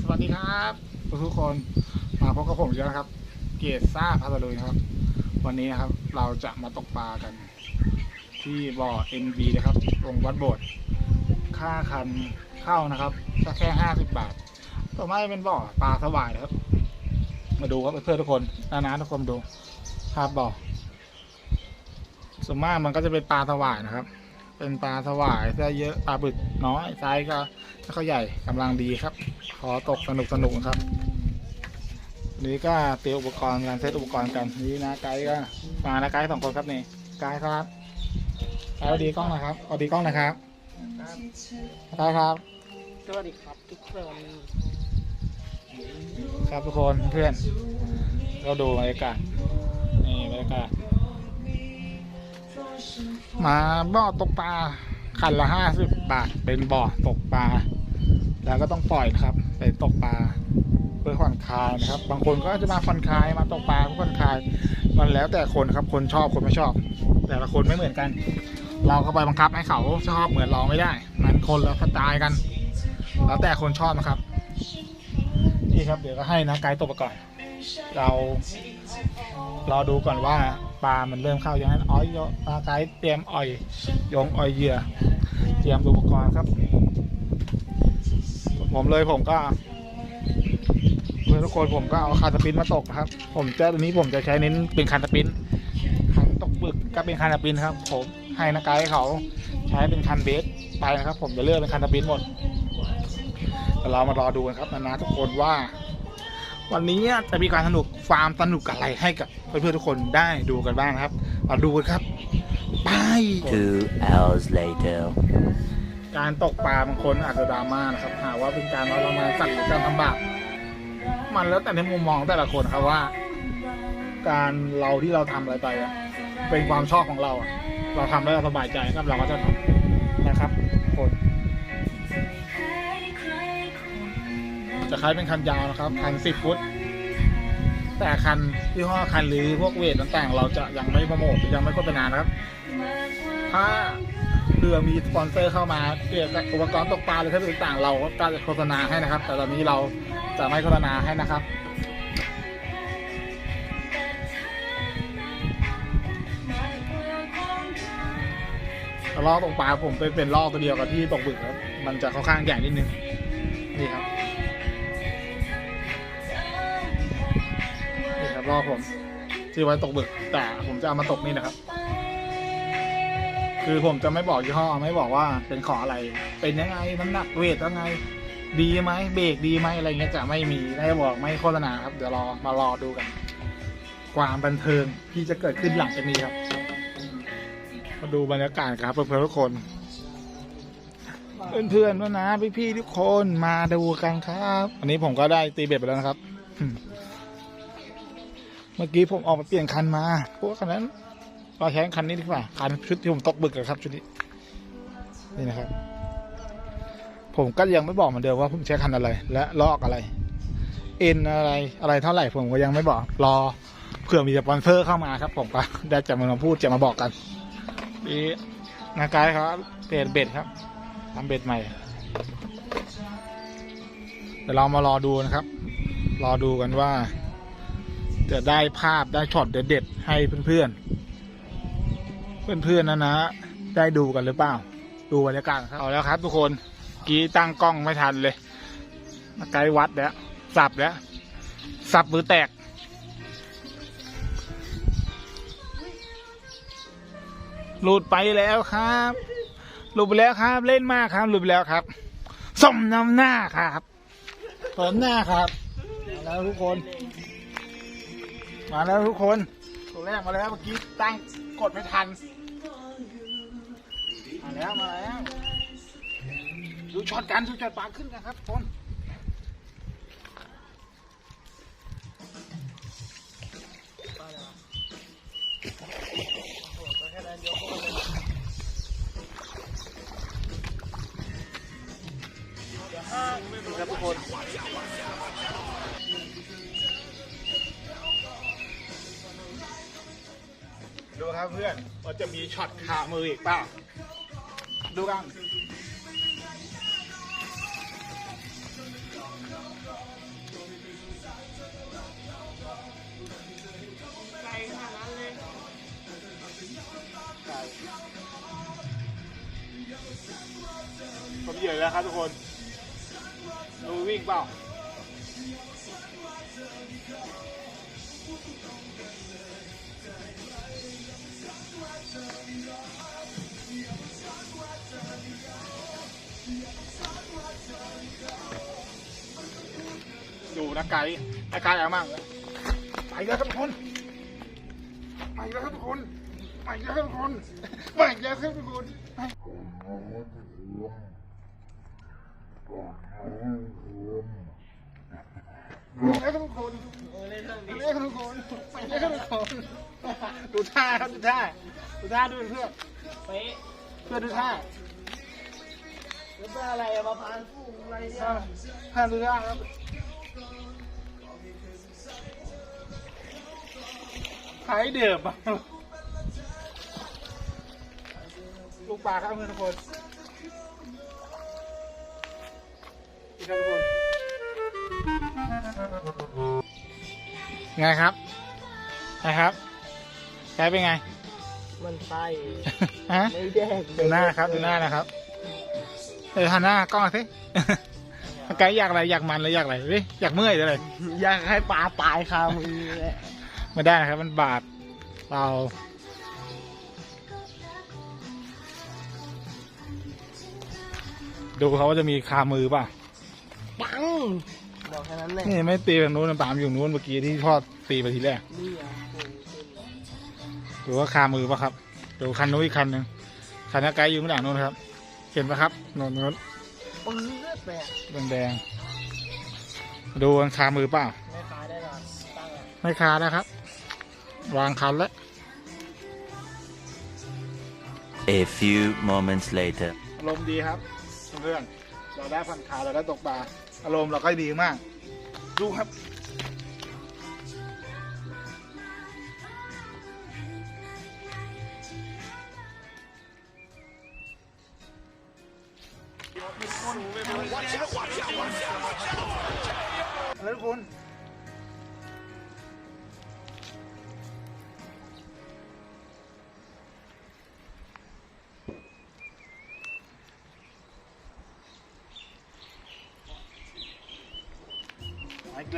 สวัสดีครับทุกคนมาพบกับผมอีกแล้วนะครับ เกียรติซ่าพัทลุยครับ วันนี้นะครับเราจะมาตกปลากัน ที่บ่อ NB นะครับตรงวัดโบสถ์ค่าคันเข้านะครับก็แค่ห้าสิบบาท ต่อมาเป็นบ่อปลาสวายนะครับ มาดูครับเพื่อนทุกคนนานาทุกคนดูภาพบ่อส่วนมากมันก็จะเป็นปลาสวายนะครับ เป็นปลาสวายไซส์เยอะปลาบึกน้อยไซส์ก็ไม่ค่อยใหญ่กำลังดีครับ ขอตกสนุกสนุกๆครับวันนี้ก็เตรียมอุปกรณ์การเซตอุปกรณ์กันนี่นะไกด์ก็มานะไกด์สองคนครับนี่ไกด์ครับไกด์เอาดีกล้องหนะครับเอาดีกล้องหนะครับไกด์ครับสวัสดีครับทุกคนครับทุกคนเพื่อนเราดูบรรยากาศนี่บรรยากาศ มาบ่อตกปลาคันละห้าสิบบาท เป็นบ่อตกปลา แล้วก็ต้องปล่อยนะครับไปตกปลาเพื่อผ่อนคลายนะครับ บางคนก็จะมาผ่อนคลายมาตกปลาเพื่อผ่อนคลาย มันแล้วแต่คนครับ คนชอบคนไม่ชอบ แต่ละคนไม่เหมือนกัน เราก็ไปบังคับให้เขาชอบเหมือนเราไม่ได้ มันคนละสไตล์กัน แล้วแต่คนชอบนะครับ นี่ครับเดี๋ยวก็ให้นะไกด์ตกไปก่อน เรารอดูก่อนว่า ปลา มันเริ่มเข้าอยังไงอ้อยโยปลาไกด์เตรียมอ่อยยงอ่อยเหยื่อ เตรียมอุปกรณ์ครับ ผมเลยผมก็เพื่อนทุกคนผมก็เอาคานสปินมาตกนะครับ ผมจะตัวนี้ผมจะใช้เน้นเป็นคานสปินคันตกบึกก็เป็นคานสปินครับ ผมให้นะไกด์เขาใช้เป็นคันเบสไปนะครับ ผมจะเลือกเป็นคันสปินหมดแต่เรามารอดูกันครับนะนะทุกคนว่า วันนี้จะมีการสนุกฟาร์มสนุกอะไรให้กับเพื่อนๆทุกคนได้ดูกันบ้างนะครับมาดูกันครับไป Two hours later. การตกปลาบางคนอาจจะดราม่านะครับหาว่าเป็นการเอาเรามาสัตว์หรือการทำบาปมันแล้วแต่ในมุมมองแต่ละคนครับว่า การเราที่เราทำอะไรไปอะเป็นความชอบของเราอะเราทำแล้วเราสบายใจครับเราก็จะทำนะครับคน จะคล้ายเป็นคันยาวนะครับ คันสิบฟุต แต่คันที่ห้อคันหรือพวกเวทต่างๆ เราจะยังไม่โปรโมทยังไม่โฆษณานะครับ ถ้าเรือมีสปอนเซอร์เข้ามาเกี่ยวกับอุปกรณ์ตกปลาหรือเทคนิคต่างๆ เราก็จะโฆษณาให้นะครับ แต่ตอนนี้เราจะไม่โฆษณาให้นะครับลอกตกปลาผมเป็นเป็นลอกตัวเดียวกับที่ตกบึกครับ มันจะค่อนข้างใหญ่นิดนึง นี่ครับ รับลอผมที่ไว้ตกบึก แต่ผมจะเอามาตกนี่นะครับ คือผมจะไม่บอกยี่ห้อไม่บอกว่าเป็นของอะไร เป็นยังไงน้ำหนักเวทยังไง ดีไหมเบรกดีไหมอะไรเงี้ยจะไม่มีไม่บอกไม่โฆษณาครับ เดี๋ยวรอมารอดูกันความบันเทิงที่จะเกิดขึ้นหลังจากนี้ครับ มาดูบรรยากาศครับเพื่อนๆทุกคน เพื่อนๆนะพี่ๆทุกคนมาดูกันครับ วันนี้ผมก็ได้ตีเบ็ดไปแล้วนะครับ เมื่อกี้ผมออกมาเปลี่ยนคันมาเพราะว่าคันนั้นเราใช้คันนี้ดีกว่าคันชุดที่ผมตกบึกอะครับชุดนี้นี่นะครับ ผมก็ยังไม่บอกเหมือนเดิมว่าผมใช้คันอะไร และลอกอะไร เอ็นอะไรอะไรเท่าไหร่ผมก็ยังไม่บอกรอเผื่อมีสปอนเซอร์เข้ามาครับ ผมก็ได้จะมาพูดจะมาบอกกันนี่นากายครับเปลี่ยนเบ็ดครับทำเบ็ดใหม่เดี๋ยวเรามารอดูนะครับ รอดูกันว่า จะได้ภาพได้ช็อตเด็ดๆให้เพื่อนๆ เพื่อนๆนะนะ ได้ดูกันหรือเปล่า ดูบรรยากาศครับเอาแล้วครับ ทุกคนกี้ตั้งกล้องไม่ทันเลยมาไกลวัดแล้ว สับแล้ว สับมือแตก หลุดไปแล้วครับ หลุดไปแล้วครับ เล่นมากครับ หลุดไปแล้วครับสมน้ำหน้าครับสมหน้าครับมาแล้วทุกคน มาแล้วทุกคน ตัวแรกมาแล้วเมื่อกี้ตั้งกดไม่ทัน มาแล้วมาแล้ว ดูช็อตกันดูช็อตปากขึ้นกันครับทุกคน ดูครับเพื่อนมันจะมีช็อตขามืออีกป่าดูกันไกลาดนั้นเลยไกผมเหยื่อแล้วครับทุกคนดูวิ่งเปล่า นะไกด์นะไกด์เอามากเลยไปแล้วครับทุกคนไปแล้วครับทุกคนไปแล้วครับทุกคนไปแล้วครับทุกคนไปแล้วครับทุกคนไปแล้วครับทุกคนไปแล้วครับทุกคนดูท่าครับดูท่าดูท่าดูเพื่อนเป๊ะเพื่อนดูท่าแล้วเป็นอะไรอะมาพานฟูงอะไรเนี่ยท่าดูท่าครับ ขายเดิมอะลูกปลาครับเพื่อนทุกคนนี่ครับทุกคนไงครับไงครับไกด์เป็นไง มันไส้ฮะไม่แดกดูหน้าครับดูหน้านะครับเออหันหน้ากล้องมาสิไกด์อยากอะไรอยากมันหรืออยากอะไรดิอยากเมื่อยหรืออะไรอยากให้ปลาตายคามือเลย ไม่ได้นะครับ มันบาดเราดูเขาว่าจะมีคามือป่ะปังบอกแค่นั้นเลยนี่ไม่ตีทางนู้นปามอยู่นู้นเมื่อกี้ที่พ่อตีไปทีแรกนี่อะโอ้โหดูว่าคามือป่ะครับดูคันนู้นอีกคันหนึ่งคันนักไกด์อยู่ข้างหลังนู้นครับ เห็นปะครับโนู้นนู้นปืนเลือดแปะแดงแดงๆดูมันคามือเปล่าไม่คาได้หรอตั้งอะไม่คานะครับ วางคันแล้ว A few moments later. อารมณ์ดีครับเพื่อนๆเราได้พันคาเราได้ตกปลาอารมณ์เราก็ดีมาก ดูครับ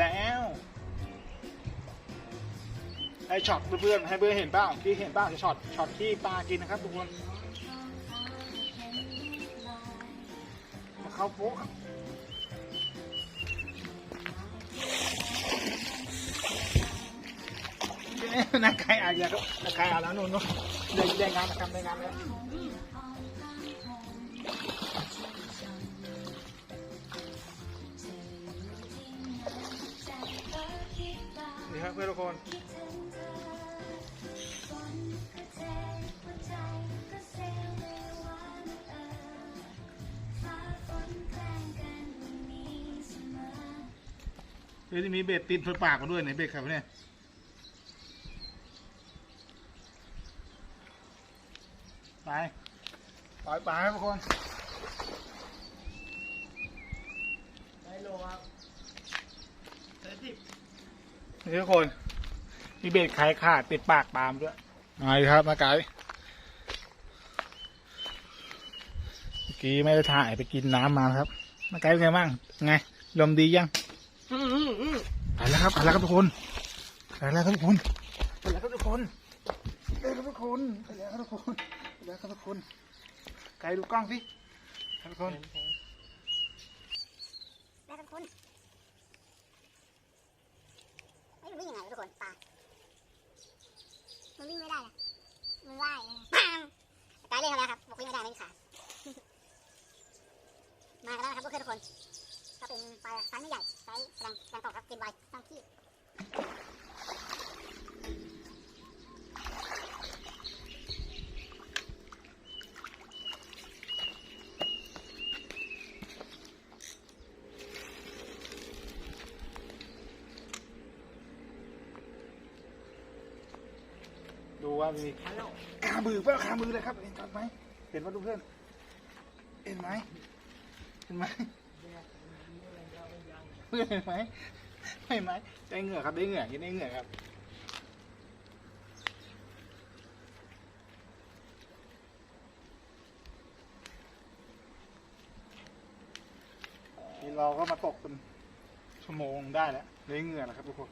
แล้วให้ช็อตเพื่อนๆให้เพื่อนเห็นเปล่าที่เห็นเปล่าจะช็อตช็อตที่ปลากินนะครับทุกคนมาเข้าโป๊ะนักไก่อาอย่าครับนักไก่อาแล้วนู่นนู่นได้ได้งานนะครับได้งานแล้ว ครับเพื่อนทุกคน เฮ้ยมีเบ็ดติดเพื่อปากมาด้วยไหนเบ็ดครับเนี่ยไป ปล่อยปลาครับทุกคน ได้โลครับเจ็ดสิบ นี่ทุกคน มีเบ็ดไข่ขาดติดปากปลามด้วยมาเลยครับมาไกด์เมื่อกี้ไม่ได้ถ่ายไปกินน้ำมาครับ มาไกด์เป็นไงบ้าง ไง ลมดียังอืมอืมอืมไปแล้วครับไปแล้วครับทุกคนไปแล้วครับทุกคนไปแล้วครับทุกคนไปแล้วครับทุกคนไปแล้วครับทุกคนไปแล้วครับทุกคนไกด์ดูกล้องสิครับทุกคน แล้วทุกคนเฮ้ยมันวิ่งยังไงวะทุกคนปลา มันวิ่งไม่ได้อะมันว่ายนะปามตายเลยครับนะครับบอกวิ่งไม่ได้ไม่มีขา มากันแล้วนะครับเพื่อนๆทุกคน ก็เป็นปลาไซส์ไม่ใหญ่ไซส์กำลังกำลังตกครับกินไวต้องขี้ ว่ามีขามือเปล่าขามือเลยครับเห็นชัดไหมเห็นว่าทุกเพื่อนเห็นไหมเห็นไหมเพื่อนเห็นไหมเห็นไหมได้เหงื่อครับได้เหงื่อกินได้เหงื่อครับนี่เราก็มาตกเป็นชั่วโมงได้แล้วเลยเหงื่อนะครับทุกคน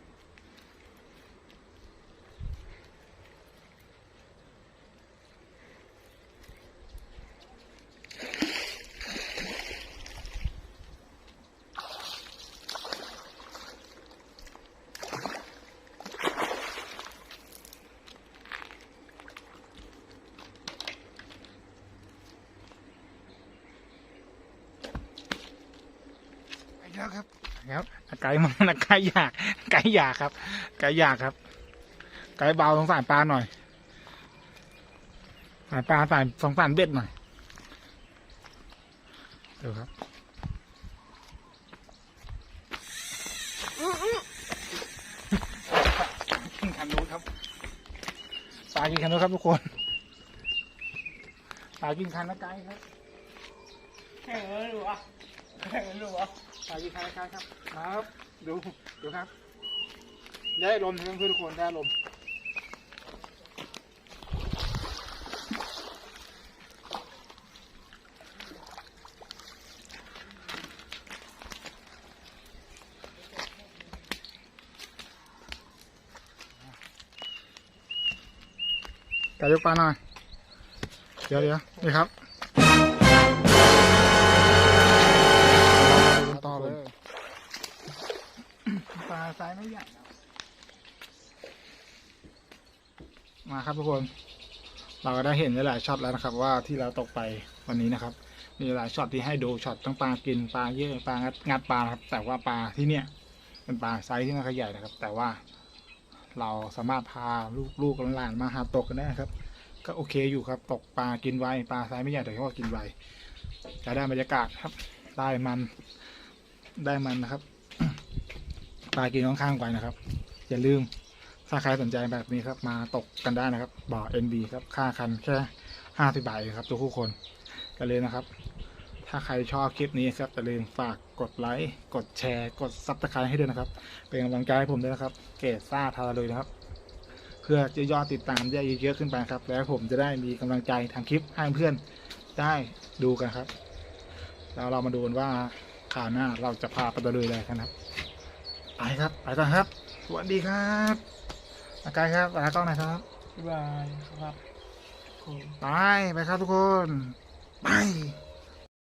ครับไก่มันไก่อยาก ไก่อยากครับ ไก่อยากครับ ไก่เบาสงสารปลาหน่อยสารปลาสารสงสารเบ็ดหน่อยเดี๋ยวครับกินคันนู้นครับปลากินคันนู้นครับทุกคนปลากินคันนะไก่ครับแข่งกันหรือวะแข่งกันหรือวะ สวัสดีครับครับครับ ครับ ดู ดูครับ ได้ลมเพื่อนเพื่อนทุกคนได้ลมกระยกปลาหน่อย เดี๋ยวเดี๋ยวนี่ครับ ไซส์ไม่ใหญ่ มาครับทุกคน เราก็ได้เห็นหลายๆช็อตแล้วนะครับ ว่าที่เราตกไปวันนี้นะครับ มีหลายช็อตที่ให้ดูช็อตทั้งปลากินปลาเยอะปลางัดงัดปลาครับ แต่ว่าปลาที่เนี่ยเป็นปลาไซส์ที่ไม่ค่อยใหญ่นะครับ แต่ว่าเราสามารถพาลูกลูกหลานๆมาหาตกกันได้ครับ ก็โอเคอยู่ครับตกปลากินไวปลาไซส์ไม่ใหญ่แต่ก็กินไวจะได้บรรยากาศครับ ได้มันได้มันนะครับ ปลากินค่อนข้างไวนะครับ อย่าลืมถ้าใครสนใจแบบนี้ครับ มาตกกันได้นะครับ บ่อ NB ครับ ค่าคันแค่ห้าสิบบาทครับทุกคนกันเลยนะครับ ถ้าใครชอบคลิปนี้ครับอย่าลืมฝากกดไลค์กดแชร์กดซับสไครต์ให้ด้วยนะครับ เป็นกำลังใจให้ผมด้วยนะครับ เกรดซ่าทาราเลยนะครับ เพื่อจะยอดติดตามได้เยอะๆขึ้นไปครับ แล้วผมจะได้มีกำลังใจทำคลิปให้เพื่อนได้ดูกันครับ แล้วเรามาดูกันว่าข่าวหน้าเราจะพาไปตะลุยอะไรกันครับ ไปครับไปก่อนครับ สวัสดีครับอากายครับลากล้องหน่อยครับบ๊ายบายครับไปไปครับทุกคน ไป